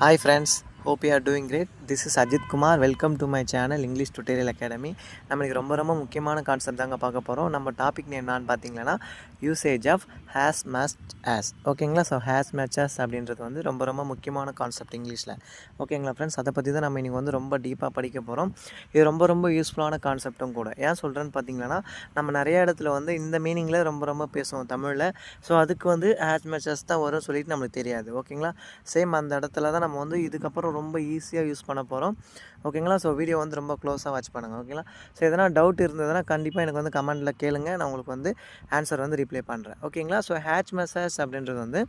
Hi friends, hope you are doing great. This is Ajith Kumar. Welcome to my channel English tutorial academy நம்மளுக்கு ரொம்ப ரொம்ப முக்கியமான concept தாங்க பார்க்க போகிறோம் நம்ம டாபிக் என்னான்னு பார்த்தீங்கன்னா usage of as much as ஓகேங்களா ஸோ ஹேஸ் மேட்சஸ் அப்படின்றது வந்து ரொம்ப ரொம்ப முக்கியமான கான்செப்ட் இங்கிலீஷில். ஓகேங்களா ஃப்ரெண்ட்ஸ் அதை பற்றி தான் நம்ம இன்றைக்கி வந்து ரொம்ப டீப்பாக படிக்க போகிறோம் இது ரொம்ப ரொம்ப யூஸ்ஃபுல்லான கான்செப்ட்டும் கூட. ஏன் சொல்கிறேன்னு பார்த்தீங்கன்னா நம்ம நிறைய இடத்துல வந்து இந்த மீனிங்கில் ரொம்ப ரொம்ப பேசுவோம் தமிழில். ஸோ அதுக்கு வந்து ஹேஸ் மேட்சஸ் தான் வரும்னு சொல்லிட்டு நம்மளுக்கு தெரியாது. ஓகேங்களா சேம் அந்த இடத்துல தான் நம்ம வந்து இதுக்கப்புறம் ரொம்ப ஈஸியாக யூஸ் பண்ண பண்ண போகிறோம் ஓகேங்களா? ஸோ வீடியோ வந்து ரொம்ப க்ளோஸாக வாட்ச் பண்ணுங்கள் ஓகேங்களா? ஸோ எதனா டவுட் இருந்ததுன்னா கண்டிப்பாக எனக்கு வந்து கமெண்ட்டில் கேளுங்க. நான் உங்களுக்கு வந்து ஆன்சர் வந்து ரிப்ளை பண்ணுறேன் ஓகேங்களா? ஸோ ஹேட்ச் மெசேஜ் அப்படின்றது வந்து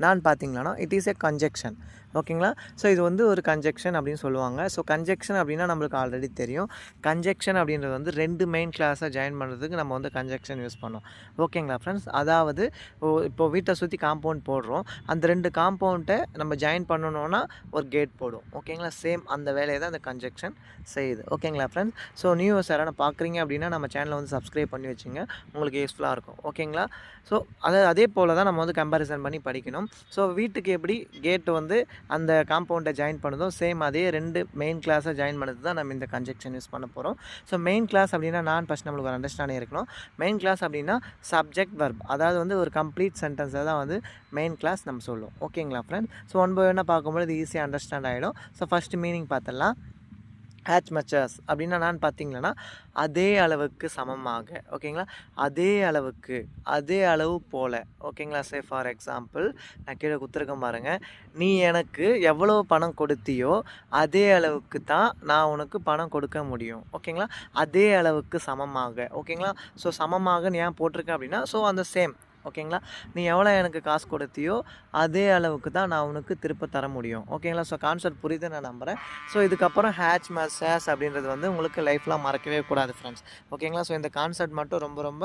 நான் பார்த்தீங்களானா இட் இஸ் ஏ கன்ஜெக்ஷன் ஓகேங்களா? ஸோ இது வந்து ஒரு கன்ஜெக்ஷன் அப்படின்னு சொல்லுவாங்க. ஸோ கன்ஜெக்ஷன் அப்படின்னா நம்மளுக்கு ஆல்ரெடி தெரியும். கன்ஜெக்ஷன் அப்படின்றது வந்து ரெண்டு மெயின் கிளாஸை ஜாயின் பண்ணுறதுக்கு நம்ம வந்து கன்ஜெக்ஷன் யூஸ் பண்ணோம் ஓகேங்களா ஃப்ரெண்ட்ஸ் அதாவது ஓ- இப்போ வீட்டை சுற்றி காம்பவுண்ட் போடுறோம். அந்த ரெண்டு காம்பவுண்ட்டை நம்ம ஜாயின் பண்ணணும்னா ஒரு கேட் போடும். ஓகேங்களா? சேம் அந்த வேலையை தான் அந்த கன்ஜெக்ஷன் செய்யுது ஓகேங்களா ஃப்ரெண்ட்ஸ் ஸோ நியூ யாரான பார்க்குறீங்க அப்படின்னா நம்ம சேனலை வந்து சப்ஸ்கிரைப் பண்ணி வச்சுங்க. உங்களுக்கு யூஸ்ஃபுல்லாக இருக்கும். ஓகேங்களா ஸோ அதை அதே போல் தான் நம்ம வந்து கம்பேரிசன் பண்ணி படிக்கணும். ஸோ வீட்டுக்கு எப்படி கேட்டு வந்து அந்த காம்பவுண்டை ஜாயின் பண்ணுதோ சேம் அதே ரெண்டு மெயின் கிளாஸை ஜாயின் பண்ணது தான் நம்ம இந்த கன்ஜெக்ஷன் யூஸ் பண்ண போகிறோம் ஸோ மெயின் கிளாஸ் அப்படின்னா நான் ஃபஸ்ட் நம்மளுக்கு ஒரு அண்டர்ஸ்டாண்டிங் இருக்கணும். மெயின் கிளாஸ் அப்படின்னா சப்ஜெக்ட் வர்ப் அதாவது வந்து ஒரு கம்ப்ளீட் சென்டென்ஸை தான் வந்து மெயின் கிளாஸ் நம்ம சொல்லுவோம் ஓகேங்களா ஃப்ரெண்ட் ஸோ ஒன் பை ஒன்னாக பார்க்கும்போது இது ஈஸியாக அண்டர்ஸ்டாண்ட் ஆகிடும் ஸோ ஃபஸ்ட்டு மீனிங் பார்த்துடலாம். ஹேட்ச் மச்சஸ் அப்படின்னா நான் பார்த்தீங்கன்னா அதே அளவுக்கு சமமாக ஓகேங்களா அதே அளவுக்கு அதே அளவு போல் ஓகேங்களா சே ஃபார் எக்ஸாம்பிள் நான் கீழே குத்துருக்கேன் பாருங்கள் நீ எனக்கு எவ்வளோ பணம் கொடுத்தியோ அதே அளவுக்கு தான் நான் உனக்கு பணம் கொடுக்க முடியும் ஓகேங்களா அதே அளவுக்கு சமமாக ஓகேங்களா ஸோ சமமாக நீ ஏன் போட்டிருக்கேன் அப்படின்னா ஸோ அந்த சேம் ஓகேங்களா? நீ எவ்வளோ எனக்கு காசு கொடுத்தியோ அதே அளவுக்கு தான் நான் உனக்கு திருப்ப தர முடியும். ஓகேங்களா? ஸோ கான்செப்ட் புரியுது நான் நம்புகிறேன் ஸோ இதுக்கப்புறம் ஹேச் மேட்ச் அப்படின்றது வந்து உங்களுக்கு லைஃப்லாம் மறக்கவே கூடாது ஃப்ரெண்ட்ஸ் ஓகேங்களா? ஸோ இந்த கான்செப்ட் மட்டும் ரொம்ப ரொம்ப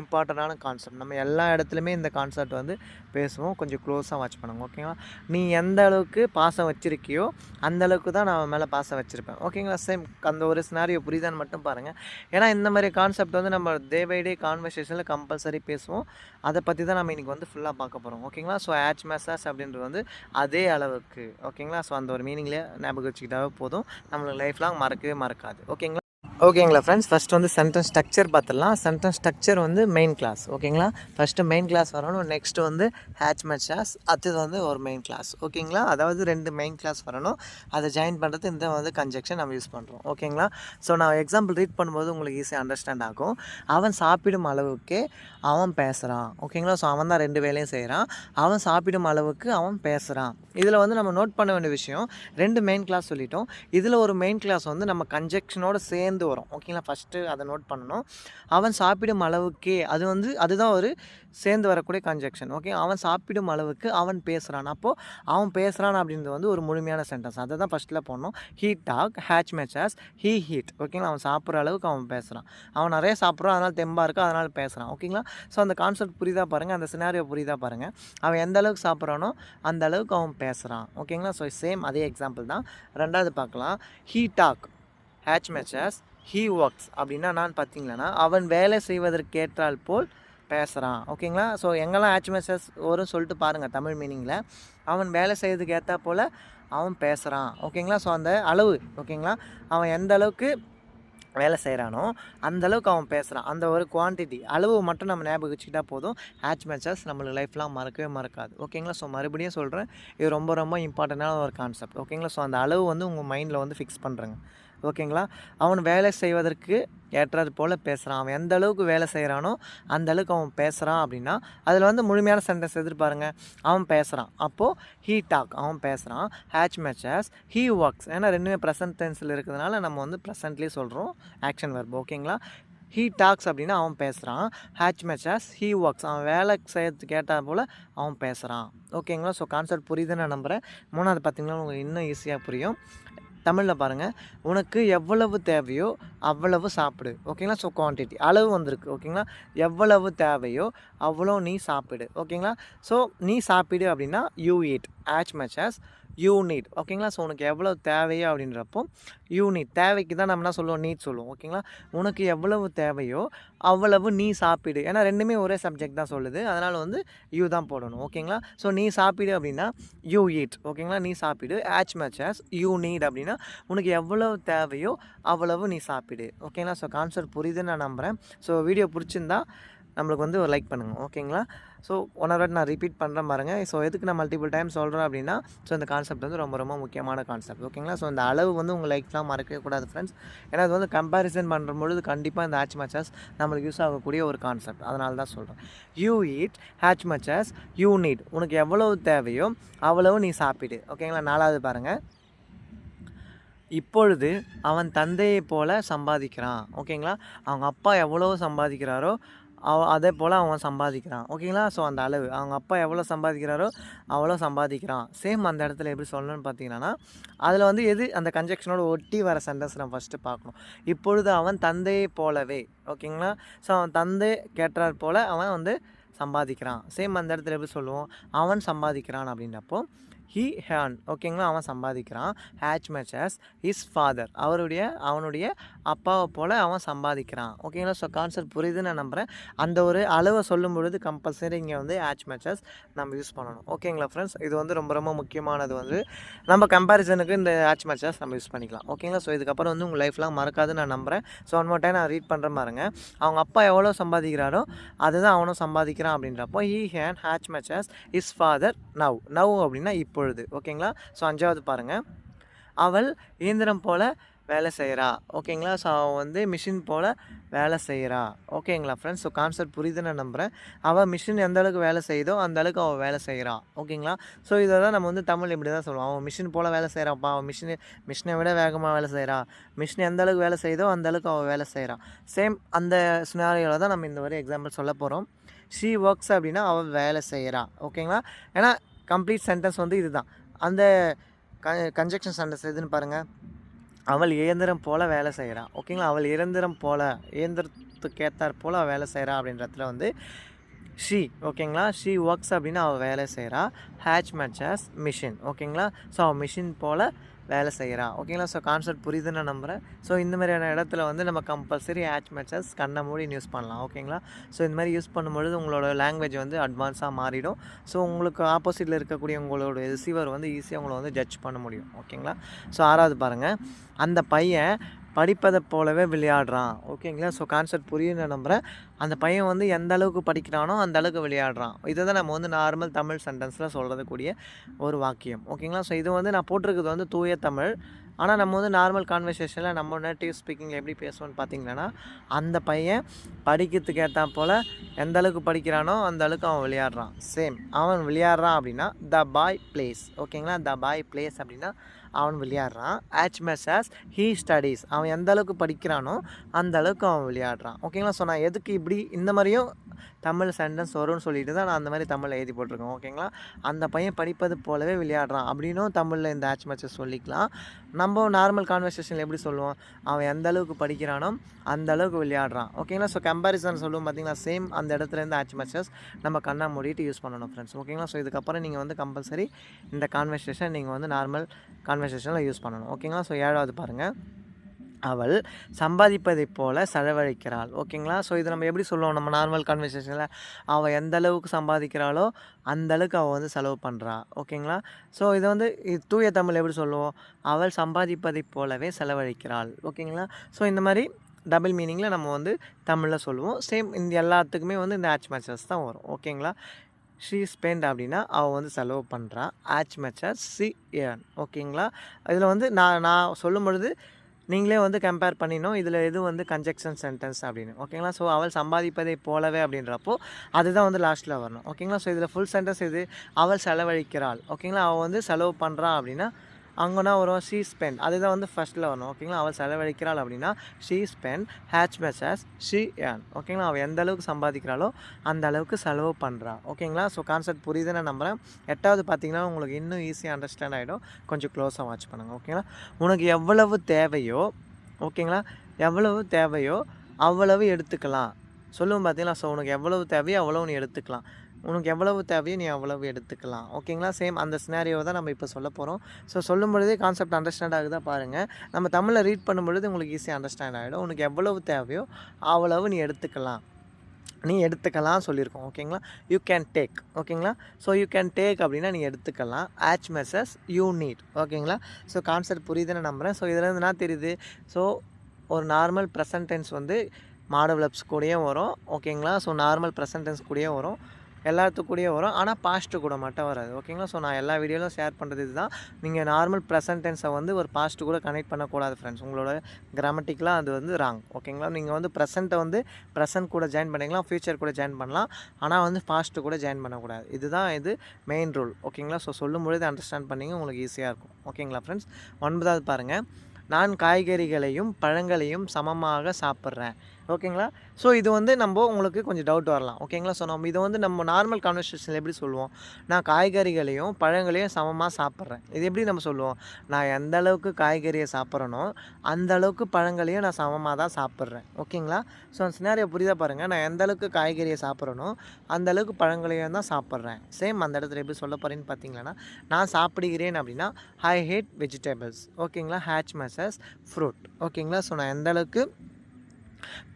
இம்பார்ட்டண்ட்டான கான்செப்ட் நம்ம எல்லா இடத்துலையுமே இந்த கான்செப்ட் வந்து பேசுவோம். கொஞ்சம் க்ளோஸாக வாட்ச் பண்ணுங்க. ஓகேங்களா? நீ எந்த அளவுக்கு பாசம் வச்சிருக்கியோ அந்த அளவுக்கு தான் நான் மேலே பாசம் வச்சுருப்பேன். ஓகேங்களா? சேம் அந்த ஒரு சினாரியோ புரியுதான்னு மட்டும் பாருங்கள் ஏன்னா இந்த மாதிரி கான்செப்ட் வந்து நம்ம டே பை டே கான்வர்சேஷனில் கம்பல்சரி பேசுவோம். அதை பற்றி தான் நம்ம இன்றைக்கி வந்து ஃபுல்லாக பார்க்க போகிறோம் ஓகேங்களா ஸோ ஆச் மெசாஸ் அப்படின்றது வந்து அதே அளவுக்கு. ஓகேங்களா ஸோ அந்த ஒரு மீனிங்லேயே ஞாபகம் வச்சுக்கிட்டாவே போதும். நம்மளுக்கு லைஃப் லாங் மறக்கவே மறக்காது. ஓகேங்களா ஓகேங்களா ஃப்ரெண்ட்ஸ் ஃபஸ்ட் வந்து சென்டென்ஸ் ஸ்ட்ரக்சர் பார்த்துடலாம். சென்டென்ஸ் ஸ்ட்ரக்சர் வந்து மெயின் கிளாஸ் ஓகேங்களா? ஃபஸ்ட்டு மெயின் கிளாஸ் வரணும். நெக்ஸ்ட் வந்து ஹேட்ச் மெச்சாஸ் அடுத்தது வந்து ஒரு மெயின் கிளாஸ் ஓகேங்களா? அதாவது ரெண்டு மெயின் கிளாஸ் வரணும். அதை ஜாயின் பண்ணுறது இந்த வந்து கன்ஜெக்ஷன் நம்ம யூஸ் பண்ணுறோம் ஓகேங்களா? ஸோ நான் எக்ஸாம்பிள் ரீட் பண்ணும்போது உங்களுக்கு ஈஸியாக அண்டர்ஸ்டாண்ட் ஆகும். அவன் சாப்பிடும் அளவுக்கு அவன் பேசுகிறான் ஓகேங்களா? ஸோ அவன் தான் ரெண்டு வேலையும் செய்கிறான் அவன் சாப்பிடும் அளவுக்கு அவன் பேசுகிறான் இதில் வந்து நம்ம நோட் பண்ண வேண்டிய விஷயம் ரெண்டு மெயின் கிளாஸ் சொல்லிட்டோம். இதில் ஒரு மெயின் கிளாஸ் வந்து நம்ம கன்ஜெக்ஷனோட சேர்ந்து வரும். ஓகேங்களா ஃபஸ்ட்டு அதை நோட் பண்ணணும். அவன் சாப்பிடும் அளவுக்கே அது வந்து அதுதான் ஒரு சேர்ந்து வரக்கூடிய கன்ஜெக்ஷன் ஓகே அவன் சாப்பிடும் அளவுக்கு அவன் பேசுகிறான் அப்போது அவன் பேசுகிறான் அப்படின்றது வந்து ஒரு முழுமையான சென்டென்ஸ் அதை தான் ஃபஸ்ட்டில் போடணும். He talk as much as he eat ஓகேங்களா அவன் சாப்பிட்ற அளவுக்கு அவன் பேசுகிறான் அவன் நிறைய சாப்பிட்றான் அதனால் தெம்பாக இருக்கும் அதனால் பேசுகிறான் ஓகேங்களா ஸோ அந்த கான்செப்ட் புரியுதா பாருங்கள் அந்த சினாரியோ புரியுதா பாருங்கள் அவன் எந்த அளவுக்கு சாப்பிட்றானோ அந்த அளவுக்கு அவன் பேசுகிறான் ஓகேங்களா ஸோ சேம் அதே எக்ஸாம்பிள் தான். ரெண்டாவது பார்க்கலாம். He talk as much as he works அப்படின்னா நான் பார்த்தீங்கன்னா அவன் வேலை செய்வதற்கேற்றால் போல் பேசுகிறான் ஓகேங்களா? ஸோ எங்கெல்லாம் ஆச்மெசஸ் வரும் சொல்லிட்டு பாருங்கள் தமிழ் மீனிங்கில் அவன் வேலை செய்யறதுக்கு ஏற்றா போல் அவன் பேசுகிறான் ஓகேங்களா? ஸோ அந்த அளவு ஓகேங்களா? அவன் எந்த அளவுக்கு வேலை செய்கிறானோ அந்த அளவுக்கு அவன் பேசுகிறான் அந்த ஒரு குவான்டிட்டி அளவு மட்டும் நம்ம ஞாபகம் வச்சுக்கிட்டா போதும். ஹேட்ச் மேட்சஸ் நம்மளுக்கு லைஃப்லாம் மறக்கவே மறக்காது. ஓகேங்களா? ஸோ மறுபடியும் சொல்கிறேன் இது ரொம்ப ரொம்ப இம்பார்ட்டண்ட்டான ஒரு கான்செப்ட் ஓகேங்களா? ஸோ அந்த அளவு வந்து உங்கள் மைண்டில் வந்து ஃபிக்ஸ் பண்ணுறேங்க ஓகேங்களா? அவன் வேலை செய்வதற்கு ஏற்றது போல் பேசுகிறான் அவன் எந்த அளவுக்கு வேலை செய்கிறானோ அந்த அளவுக்கு அவன் பேசுகிறான் அப்படின்னா அதில் வந்து முழுமையான சென்டென்ஸ் எதிர்பாருங்க அவன் பேசுகிறான் அப்போது ஹீ டாக் அவன் பேசுகிறான் ஹேச் மேச்சஸ் ஹீ ஒர்க்ஸ் ஏன்னா ரெண்டுமே ப்ரெசன்ட் டென்ஸில் இருக்கிறதுனால நம்ம வந்து ப்ரெசன்ட்லேயே சொல்கிறோம் ஆக்ஷன் வர்பு ஓகேங்களா? ஹீ டாக்ஸ் அப்படின்னா அவன் பேசுகிறான் ஹேச் மேச்சஸ் ஹீ ஒர்க்ஸ் அவன் வேலை செய்யறது கேட்டால் போல் அவன் பேசுகிறான் ஓகேங்களா? ஸோ கான்செப்ட் புரியுதுன்னு நான் நம்புகிறேன் மூணாவது பார்த்தீங்கன்னா உங்களுக்கு இன்னும் ஈஸியாக புரியும். தமிழில் பாருங்கள் உனக்கு எவ்வளவு தேவையோ அவ்வளவு சாப்பிடு. ஓகேங்களா ஸோ குவான்டிட்டி அளவு வந்திருக்கு. ஓகேங்களா எவ்வளவு தேவையோ அவ்வளோ நீ சாப்பிடு. ஓகேங்களா ஸோ நீ சாப்பிடு அப்படின்னா you eat as much as you need ஓகேங்களா ஸோ உனக்கு எவ்வளோ தேவையோ அப்படின்றப்போ யூ நீட் தேவைக்கு தான் நம்ம என்ன சொல்லுவோம்? நீட் சொல்லுவோம். ஓகேங்களா உனக்கு எவ்வளவு தேவையோ அவ்வளவு நீ சாப்பிடு. ஏன்னா ரெண்டுமே ஒரே சப்ஜெக்ட் தான் சொல்லுது. அதனால் வந்து யூ தான் போடணும். ஓகேங்களா ஸோ நீ சாப்பிடு அப்படின்னா யூ ஈட் ஓகேங்களா நீ சாப்பிடு. ஆச் மச் ஆஸ் யூ நீட் அப்படின்னா உனக்கு எவ்வளவு தேவையோ அவ்வளவு நீ சாப்பிடு. ஓகேங்களா ஸோ கான்செப்ட் புரியுதுன்னு நான் நம்புகிறேன் ஸோ வீடியோ பிடிச்சிருந்தா நம்மளுக்கு வந்து ஒரு லைக் பண்ணுங்கள் ஓகேங்களா? ஸோ ஒன் ஹவர் நான் ரிப்பீட் பண்ணுறேன் பாருங்கள் ஸோ எதுக்கு நான் மல்டிபிள் டைம் சொல்கிறேன் அப்படின்னா ஸோ இந்த கான்செப்ட் வந்து ரொம்ப ரொம்ப முக்கியமான கான்செப்ட் ஓகேங்களா? ஸோ இந்த அளவு வந்து உங்கள் லைஃப்லாம் மறக்கவே கூடாது ஃப்ரெண்ட்ஸ் ஏன்னா அது வந்து கம்பேரிசன் பண்ணுற பொழுது கண்டிப்பாக இந்த ஹேச் மச்சஸ் நம்மளுக்கு யூஸ் ஆகக்கூடிய ஒரு கான்செப்ட் அதனால தான் சொல்கிறேன் you eat as much as you need உனக்கு எவ்வளவு தேவையோ அவ்வளவு நீ சாப்பிடு ஓகேங்களா? நாலாவது பாருங்கள் இப்பொழுது அவன் தந்தையைப் போல சம்பாதிக்கிறான் ஓகேங்களா? அவங்க அப்பா எவ்வளோ சம்பாதிக்கிறாரோ அவ அதே போல் அவன் சம்பாதிக்கிறான். ஓகேங்களா? ஸோ அந்த அளவு. அவங்க அப்பா எவ்வளோ சம்பாதிக்கிறாரோ அவ்வளோ சம்பாதிக்கிறான். சேம் அந்த இடத்துல எப்படி சொல்லணும்னு பார்த்தீங்கன்னா அதில் வந்து எது அந்த கன்ஜெக்ஷனோட ஒட்டி வர சென்டென்ஸ் நம்ம ஃபஸ்ட்டு பார்க்கணும். இப்பொழுது அவன் தந்தையை போலவே ஓகேங்களா? ஸோ அவன் தந்தை கேட்டார் போல் அவன் வந்து சம்பாதிக்கிறான். சேம் அந்த இடத்துல எப்படி சொல்லுவோம்? அவன் சம்பாதிக்கிறான் அப்படின்றப்போ ஹீ ஹேன் ஓகேங்களா அவன் சம்பாதிக்கிறான். ஹேச் மேச்சஸ் ஹிஸ் ஃபாதர் அவருடைய அவனுடைய அப்பாவை போல் அவன் சம்பாதிக்கிறான். ஓகேங்களா ஸோ கான்செப்ட் புரியுதுன்னு நான் நம்புகிறேன் அந்த ஒரு அளவை சொல்லும் பொழுது கம்பல்சரி இங்கே வந்து ஹேச் மேட்சஸ் நம்ம யூஸ் பண்ணணும். ஓகேங்களா ஃப்ரெண்ட்ஸ் இது வந்து ரொம்ப ரொம்ப முக்கியமானது வந்து நம்ம கம்பேரிசனுக்கு இந்த ஹேச் மேட்சஸ் நம்ம யூஸ் பண்ணிக்கலாம். ஓகேங்களா ஸோ இதுக்கப்புறம் வந்து உங்கள் லைஃப்லாம் மறக்காதுன்னு நான் நம்புகிறேன் ஸோ ஒன் மோர் டைம் நான் ரீட் பண்ணுற மாதிரிங்க அவங்க அப்பா எவ்வளோ சம்பாதிக்கிறாரோ அதுதான் அவனும் சம்பாதிக்கிறான் அப்படின்றப்போ he earn as much as his father now now அப்படின்னா இப்பொழுது. ஓகேங்களா? ஸோ அஞ்சாவது பாருங்கள் அவள் இயந்திரம் போல் வேலை செய்கிறா ஓகேங்களா? ஸோ அவள் வந்து மிஷின் போல் வேலை செய்கிறா ஓகேங்களா ஃப்ரெண்ட்ஸ் ஸோ கான்செப்ட் புரியுதுன்னு நான் நம்புகிறேன் அவள் மிஷின் எந்த அளவுக்கு வேலை செய்யுதோ அந்த அளவுக்கு அவள் வேலை செய்கிறா ஓகேங்களா? ஸோ இதை தான் நம்ம வந்து தமிழ் இப்படி தான் சொல்லுவோம். அவன் மிஷின் போல் வேலை செய்கிறாப்பா அவன் மிஷின் மிஷினை விட வேகமாக வேலை செய்கிறா மிஷின் எந்த அளவுக்கு வேலை செய்யுதோ அந்த அளவுக்கு அவள் வேலை செய்கிறா சேம் அந்த சுனாரியோவில் தான் நம்ம இந்த ஒரு எக்ஸாம்பிள் சொல்ல போகிறோம் ஷீ ஒர்க்ஸ் அப்படின்னா அவள் வேலை செய்கிறா ஓகேங்களா? ஏன்னா கம்ப்ளீட் சென்டென்ஸ் வந்து இதுதான். அந்த க கன்ஜெக்ஷன் சென்டென்ஸ் எதுன்னு பாருங்கள் அவள் இயந்திரம் போல் வேலை செய்கிறான் ஓகேங்களா அவள் இயந்திரம் போல் இயந்திரத்துக்கு ஏற்றாற் போல் அவள் வேலை செய்கிறா அப்படின்றதுல வந்து ஷீ ஓகேங்களா ஷீ ஒர்க்ஸ் அப்படின்னு அவள் வேலை செய்கிறா ஹேச் மேட்சஸ் மிஷின் ஓகேங்களா ஸோ அவள் மிஷின் போல் வேலை செய்கிறான் ஓகேங்களா ஸோ கான்செப்ட் புரியுதுன்னு நம்புகிறேன் ஸோ இந்த மாதிரியான இடத்துல வந்து நம்ம கம்பல்சரி ஹேச் மேட்சஸ் கண்ணை மூடி யூஸ் பண்ணலாம். ஓகேங்களா ஸோ இந்த மாதிரி யூஸ் பண்ணும்பொழுது உங்களோட லாங்குவேஜ் வந்து அட்வான்ஸாக மாறிடும். ஸோ உங்களுக்கு ஆப்போசிட்டில் இருக்கக்கூடிய உங்களோட ரிசீவர் வந்து ஈஸியாக உங்களை வந்து ஜட்ஜ் பண்ண முடியும். ஓகேங்களா ஸோ ஆறாவது பாருங்கள் அந்த பையன் படிப்பதை போலவே விளையாடுறான். ஓகேங்களா? ஸோ கான்செப்ட் புரியுன்னு நம்புகிறேன் அந்த பையன் வந்து எந்த அளவுக்கு படிக்கிறானோ அந்த அளவுக்கு விளையாடுறான். இதை தான் நம்ம வந்து நார்மல் தமிழ் சென்டென்ஸில் சொல்கிறதுக்கூடிய ஒரு வாக்கியம். ஓகேங்களா? ஸோ இது வந்து நான் போட்டிருக்கிறது வந்து தூய தமிழ். ஆனால் நம்ம வந்து நார்மல் கான்வர்சேஷனில் நம்ம நேட்டிவ் ஸ்பீக்கிங்கில் எப்படி பேசுவோம்னு பார்த்தீங்கன்னா அந்த பையன் படிக்கிறதுக்கு ஏற்றா போல் எந்த அளவுக்கு படிக்கிறானோ அந்த அளவுக்கு அவன் விளையாடுறான். சேம் அவன் விளையாடுறான் அப்படின்னா த பாய் பிளேஸ் ஓகேங்களா? த பாய் பிளேஸ் அப்படின்னா அவன் விளையாடுறான். ஆச் மெஸ் ஆஸ் ஹீ ஸ்டடீஸ் அவன் எந்த அளவுக்கு படிக்கிறானோ அந்த அளவுக்கு அவன் விளையாடுறான். ஓகேங்களா ஸோ நான் எதுக்கு இப்படி இந்த மாதிரியும் தமிழ் சென்டென்ஸ் வரும்னு சொல்லிட்டு தான் நான் அந்த மாதிரி தமிழில் எழுதி போட்டிருக்கேன் ஓகேங்களா? அந்த பையன் படிப்பது போலவே விளையாடுறான் அப்படின்னும் தமிழில் இந்த ஆட்ச் மேட்சஸ் சொல்லிக்கலாம். நம்ம நார்மல் கான்வர்சேஷனில் எப்படி சொல்லுவோம்? அவன் எந்த அளவுக்கு படிக்கிறானோ அந்த அளவுக்கு விளையாடுறான் ஓகேங்களா? ஸோ கம்பேரிசன் சொல்லுவோம் பார்த்தீங்களா? சேம் அந்த இடத்துல இருந்து மேட்சஸ் நம்ம கண்ணா மூடிட்டு யூஸ் பண்ணணும் ஃப்ரெண்ட்ஸ் ஓகேங்களா? ஸோ இதுக்கப்புறம் நீங்கள் வந்து கம்பல்சரி இந்த கான்வர்சேஷன் நீங்கள் வந்து நார்மல் கான்வர்சேஷனில் யூஸ் பண்ணணும் ஓகேங்களா? ஸோ ஏழாவது பாருங்கள் அவள் சம்பாதிப்பதைப் போல செலவழிக்கிறாள். ஓகேங்களா? ஸோ இது நம்ம எப்படி சொல்லுவோம்? நம்ம நார்மல் கான்வர்சேஷனில் அவள் எந்த அளவுக்கு சம்பாதிக்கிறாளோ அந்த அளவுக்கு அவள் வந்து செலவு பண்ணுறா ஓகேங்களா? ஸோ இதை வந்து இது தூய தமிழ் எப்படி சொல்லுவோம்? அவள் சம்பாதிப்பதைப் போலவே செலவழிக்கிறாள். ஓகேங்களா? ஸோ இந்த மாதிரி டபுள் மீனிங்கில் நம்ம வந்து தமிழில் சொல்லுவோம். சேம் இந்த எல்லாத்துக்குமே வந்து இந்த ஆச் மேட்சஸ் தான் வரும். ஓகேங்களா? ஷீ ஸ்பெண்ட் அப்படின்னா அவள் வந்து செலவு பண்ணுறா ஆச் மேட்சஸ் சி ஏர்ன் ஓகேங்களா? இதில் வந்து நான் நான் சொல்லும் பொழுது நீங்களே வந்து கம்பேர் பண்ணினோம் இதில் எது வந்து கன்ஜெக்ஷன் சென்டென்ஸ் அப்படின்னு. ஓகேங்களா ஸோ அவள் சம்பாதிப்பதை போலவே அப்படின்றப்போ அதுதான் வந்து லாஸ்ட்டில் வரணும். ஓகேங்களா ஸோ இதில் ஃபுல் சென்டென்ஸ் இது அவள் செலவழிக்கிறாள். ஓகேங்களா அவள் வந்து செலவு பண்ணுறா அப்படின்னா அங்கேனா வரும் ஷீ ஸ்பெண்ட் அதுதான் வந்து ஃபஸ்ட்டில் வரணும். ஓகேங்களா அவள் செலவழிக்கிறாள் அப்படின்னா she spend as much as she can ஓகேங்களா அவள் எந்த அளவுக்கு சம்பாதிக்கிறாளோ அந்த அளவுக்கு செலவு பண்ணுறா ஓகேங்களா ஸோ கான்செப்ட் புரியுதுன்னு நம்புகிறேன் எட்டாவது பார்த்தீங்கன்னா உங்களுக்கு இன்னும் ஈஸியாக அண்டர்ஸ்டாண்ட் ஆகிடும் கொஞ்சம் க்ளோஸாக வாட்ச் பண்ணுங்கள் ஓகேங்களா உனக்கு எவ்வளவு தேவையோ ஓகேங்களா எவ்வளவு தேவையோ அவ்வளவு எடுத்துக்கலாம். சொல்லுவோம் பார்த்தீங்களா ஸோ உனக்கு எவ்வளவு தேவையோ அவ்வளோ நீ எடுத்துக்கலாம். உனக்கு எவ்வளவு தேவையோ நீ அவ்வளவு எடுத்துக்கலாம். ஓகேங்களா சேம் அந்த சினாரியோ தான் நம்ம இப்போ சொல்ல போகிறோம் ஸோ சொல்லும் பொழுதே கான்செப்ட் அண்டர்ஸ்டாண்ட் ஆகுதா பாருங்கள் நம்ம தமிழில் ரீட் பண்ணும்பொழுது உங்களுக்கு ஈஸியாக அண்டர்ஸ்டாண்ட் ஆகிடும் உனக்கு எவ்வளவு தேவையோ அவ்வளவு நீ எடுத்துக்கலாம். நீ எடுத்துக்கலாம் சொல்லியிருக்கோம். ஓகேங்களா யூ கேன் டேக் ஓகேங்களா ஸோ யூ கேன் டேக் அப்படின்னா நீ எடுத்துக்கலாம். As much as you need ஓகேங்களா ஸோ கான்செப்ட் புரியுதுன்னு நம்புகிறேன் ஸோ இதில் இருந்து என்ன தெரியுது? ஸோ ஒரு நார்மல் ப்ரெசன்டென்ஸ் வந்து மாடவலப்ஸ் கூடயும் வரும். ஓகேங்களா ஸோ நார்மல் ப்ரெசன்டென்ஸ் கூடயே வரும். எல்லாத்துக்கு கூடயே வரும். ஆனால் பாஸ்ட்டு கூட மட்டும் வராது. ஓகேங்களா ஸோ நான் எல்லா வீடியோலும் ஷேர் பண்ணுறது இதுதான். நீங்கள் நார்மல் ப்ரெசன்ட் டென்ஸை வந்து ஒரு பாஸ்ட்டு கூட கனெக்ட் பண்ணக்கூடாது ஃப்ரெண்ட்ஸ் உங்களோட கிராமட்டிக்கலாக அது வந்து ராங் ஓகேங்களா நீங்கள் வந்து ப்ரெசண்ட்டை வந்து ப்ரெசன்ட் கூட ஜாயின் பண்ணிக்கலாம் ஃபியூச்சர் கூட ஜாயின் பண்ணலாம். ஆனால் வந்து பாஸ்ட்டு கூட ஜாயின் பண்ணக்கூடாது. இதுதான் இது மெயின் ரூல் ஓகேங்களா ஸோ சொல்லும் பொழுது அண்டர்ஸ்டாண்ட் பண்ணிங்க உங்களுக்கு ஈஸியாக இருக்கும். ஓகேங்களா ஃப்ரெண்ட்ஸ் ஒன்பதாவது பாருங்கள் நான் காய்கறிகளையும் பழங்களையும் சமமாக சாப்பிட்றேன். ஓகேங்களா? ஸோ இது வந்து நம்ம உங்களுக்கு கொஞ்சம் டவுட் வரலாம். ஓகேங்களா? ஸோ நம்ம இதை வந்து நம்ம நார்மல் கான்வர்சேஷனில் எப்படி சொல்லுவோம்? நான் காய்கறிகளையும் பழங்களையும் சமமாக சாப்பிட்றேன். இது எப்படி நம்ம சொல்லுவோம்? நான் எந்த அளவுக்கு காய்கறியை சாப்பிட்றனோ அந்த அளவுக்கு பழங்களையும் நான் சமமாக தான் சாப்பிட்றேன். ஓகேங்களா? ஸோ அந்த சினாரியை புரியுதா பாருங்கள் நான் எந்த அளவுக்கு காய்கறியை சாப்பிட்றனோ அந்த அளவுக்கு பழங்களையும் தான் சாப்பிட்றேன். சேம் அந்த இடத்துல எப்படி சொல்ல போகிறேன்னு பார்த்தீங்கன்னா நான் சாப்பிடுகிறேன் அப்படின்னா ஐ ஹேட் வெஜிடபிள்ஸ் ஓகேங்களா? ஹேச் மெசஸ் ஃப்ரூட் ஓகேங்களா? ஸோ நான் எந்த அளவுக்கு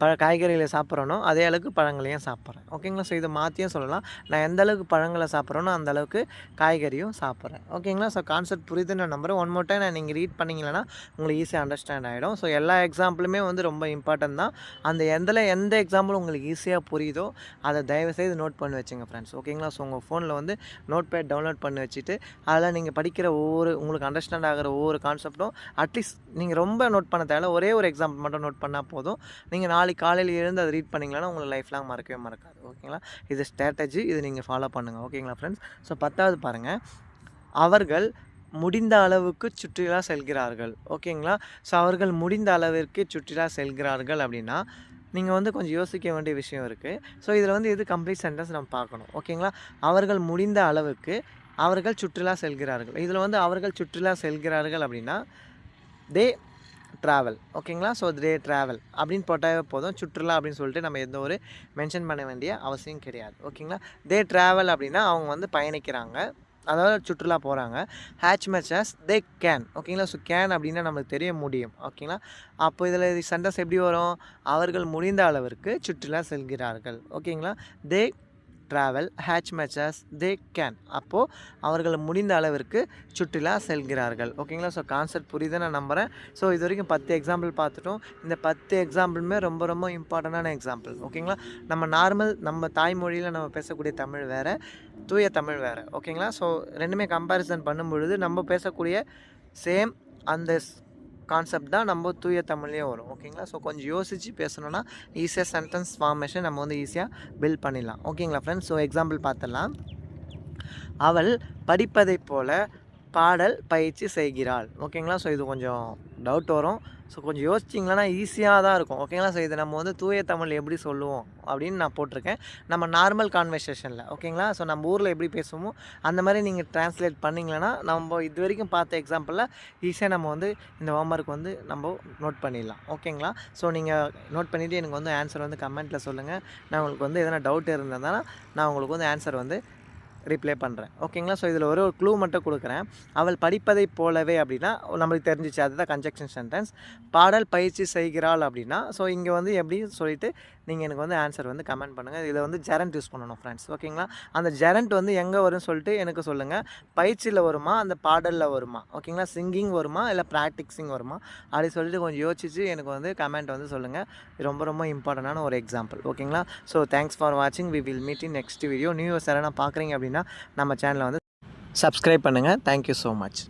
பழ காய்கறிகளை சாப்பிட்றனோ அதே அளவுக்கு பழங்களையும் சாப்பிட்றேன். ஓகேங்களா? ஸோ இதை மாற்றியும் சொல்லலாம். நான் எந்த அளவுக்கு பழங்களை சாப்பிட்றேனோ அந்த அளவுக்கு காய்கறியும் சாப்பிட்றேன். ஓகேங்களா? ஸோ கான்செப்ட் புரியுதுன்னு நான் நம்புறேன் ஒன் மோர் டைம் நான் நீங்கள் ரீட் பண்ணிங்களன்னா உங்களுக்கு ஈஸியாக அண்டர்ஸ்டாண்ட் ஆகிடும் ஸோ எல்லா எக்ஸாம்பிளுமே வந்து ரொம்ப இம்பார்ட்டன்ட் தான். அந்த எந்தில் எந்த எக்ஸாம்பிள் உங்களுக்கு ஈஸியாக புரியுதோ அதை தயவுசெய்து நோட் பண்ணி வச்சுங்க ஃப்ரெண்ட்ஸ் ஓகேங்களா? ஸோ உங்கள் ஃபோனில் வந்து நோட் பேட் டவுன்லோட் பண்ணி வச்சுட்டு அதில் நீங்கள் படிக்கிற ஒவ்வொரு உங்களுக்கு அண்டர்ஸ்டாண்ட் ஆகிற ஒவ்வொரு கான்செப்ட்டும் அட்லீஸ்ட் நீங்கள் ரொம்ப நோட் பண்ண தேவையில்ல. ஒரே ஒரு எக்ஸாம்பிள் மட்டும் நோட் பண்ணால் போதும். நீங்கள் நீங்கள் நாளைக்கு காலையில் எழுந்து அதை ரீட் பண்ணிங்களன்னா உங்களை லைஃப் லாங் மறக்கவே மறக்காது. ஓகேங்களா இது ஸ்ட்ராட்டஜி இது நீங்கள் ஃபாலோ பண்ணுங்கள் ஓகேங்களா ஃப்ரெண்ட்ஸ் ஸோ பத்தாவது பாருங்கள் அவர்கள் முடிந்த அளவுக்கு சுற்றுலா செல்கிறார்கள். ஓகேங்களா ஸோ அவர்கள் முடிந்த அளவிற்கு சுற்றுலா செல்கிறார்கள் அப்படின்னா நீங்கள் வந்து கொஞ்சம் யோசிக்க வேண்டிய விஷயம் இருக்குது ஸோ இதில் வந்து இது கம்ப்ளீட் சென்டென்ஸ் நம்ம பார்க்கணும். ஓகேங்களா அவர்கள் முடிந்த அளவுக்கு அவர்கள் சுற்றுலா செல்கிறார்கள். இதில் வந்து அவர்கள் சுற்றுலா செல்கிறார்கள் அப்படின்னா தே ட்ராவல் ஓகேங்களா ஸோ டே ட்ராவல் அப்படின்னு போட்டாவே போதும். சுற்றுலா அப்படின்னு சொல்லிட்டு நம்ம எந்த ஒரு மென்ஷன் பண்ண வேண்டிய அவசியம் கிடையாது ஓகேங்களா தே ட்ராவல் அப்படின்னா அவங்க வந்து பயணிக்கிறாங்க. அதாவது சுற்றுலா போகிறாங்க as much as they can ஓகேங்களா ஸோ கேன் அப்படின்னா நம்மளுக்கு தெரிய முடியும் ஓகேங்களா அப்போ இதில் சண்டஸ் எப்படி வரும்? அவர்கள் முடிந்த அளவிற்கு சுற்றுலா செல்கிறார்கள் ஓகேங்களா they travel as much as they can அப்போது அவர்கள் முடிந்த அளவிற்கு சுற்றுலா செல்கிறார்கள். ஓகேங்களா ஸோ கான்செப்ட் புரியுது நான் நம்புகிறேன் ஸோ இது வரைக்கும் பத்து எக்ஸாம்பிள் பார்த்துட்டோம். இந்த பத்து எக்ஸாம்பிளுமே ரொம்ப ரொம்ப இம்பார்ட்டண்டான எக்ஸாம்பிள் ஓகேங்களா நம்ம நார்மல் நம்ம தாய்மொழியில் நம்ம பேசக்கூடிய தமிழ் வேறு தூய தமிழ் வேறு. ஓகேங்களா ஸோ ரெண்டுமே கம்பேரிசன் பண்ணும் பொழுது நம்ம பேசக்கூடிய சேம் அந்த கான்செப்ட் தான் நம்ம தூய தமிழ்லேயே வரும். ஓகேங்களா ஸோ கொஞ்சம் யோசித்து பேசணுன்னா ஈஸியாக சென்டென்ஸ் ஃபார்மேஷன் நம்ம வந்து ஈஸியாக பில்ட் பண்ணிடலாம். ஓகேங்களா ஃப்ரெண்ட்ஸ் ஸோ எக்ஸாம்பிள் பார்த்துடலாம். அவள் படிப்பதைப் போல பாடல் பயிற்சி செய்கிறாள். ஓகேங்களா ஸோ இது கொஞ்சம் டவுட் வரும். ஸோ கொஞ்சம் யோசிச்சிங்களா ஈஸியாக தான் இருக்கும். ஓகேங்களா ஸோ இது நம்ம வந்து தூய தமிழ் எப்படி சொல்லுவோம் அப்படின்னு நான் போட்டிருக்கேன். நம்ம நார்மல் கான்வர்சேஷனில் ஓகேங்களா ஸோ நம்ம ஊரில் எப்படி பேசுவோமோ அந்த மாதிரி நீங்கள் ட்ரான்ஸ்லேட் பண்ணிங்களேன்னா நம்ம இது வரைக்கும் பார்த்த எக்ஸாம்பிளில் ஈஸியாக நம்ம வந்து இந்த ஹோம்ஒர்க் வந்து நம்ம நோட் பண்ணிடலாம். ஓகேங்களா ஸோ நீங்கள் நோட் பண்ணிவிட்டு எனக்கு வந்து ஆன்சர் வந்து கமெண்ட்டில் சொல்லுங்கள் நான் உங்களுக்கு வந்து எதனா டவுட் இருந்ததுனா நான் உங்களுக்கு வந்து ஆன்சர் வந்து ரிப்ளை பண்ணுறேன் ஓகேங்களா ஸோ இதில் ஒரு ஒரு க்ளூ மட்டும் கொடுக்குறேன். அவள் படிப்பதைப் போலவே அப்படின்னா நம்மளுக்கு தெரிஞ்சிச்சு அதுதான் கன்ஜெக்ஷன் சென்டென்ஸ் பாடல் பயிற்சி செய்கிறாள் அப்படின்னா ஸோ இங்கே வந்து எப்படி சொல்லிவிட்டு நீங்கள் எனக்கு வந்து ஆன்சர் வந்து கமெண்ட் பண்ணுங்கள் இதில் வந்து ஜெரண்ட் யூஸ் பண்ணணும் ஃப்ரெண்ட்ஸ் ஓகேங்களா அந்த ஜெரண்ட் வந்து எங்கே வரும்னு சொல்லிட்டு எனக்கு சொல்லுங்கள் பயிற்சியில் வருமா? அந்த பாடலில் வருமா? ஓகேங்களா சிங்கிங் வருமா? இல்லை ப்ராக்டிக்ஸிங் வருமா? அப்படி சொல்லிட்டு கொஞ்சம் யோசிச்சு எனக்கு வந்து கமெண்ட் வந்து சொல்லுங்கள் ரொம்ப ரொம்ப இம்பார்ட்டண்டான ஒரு எக்ஸாம்பிள் ஓகேங்களா ஸோ தேங்க்ஸ் ஃபார் வாட்சிங் we will meet in next video new years நான் பார்க்குறீங்க அப்படின்னு அப்படின்னா நம்ம சேனலை வந்து சப்ஸ்கிரைப் பண்ணுங்கள் தேங்க்யூ ஸோ மச்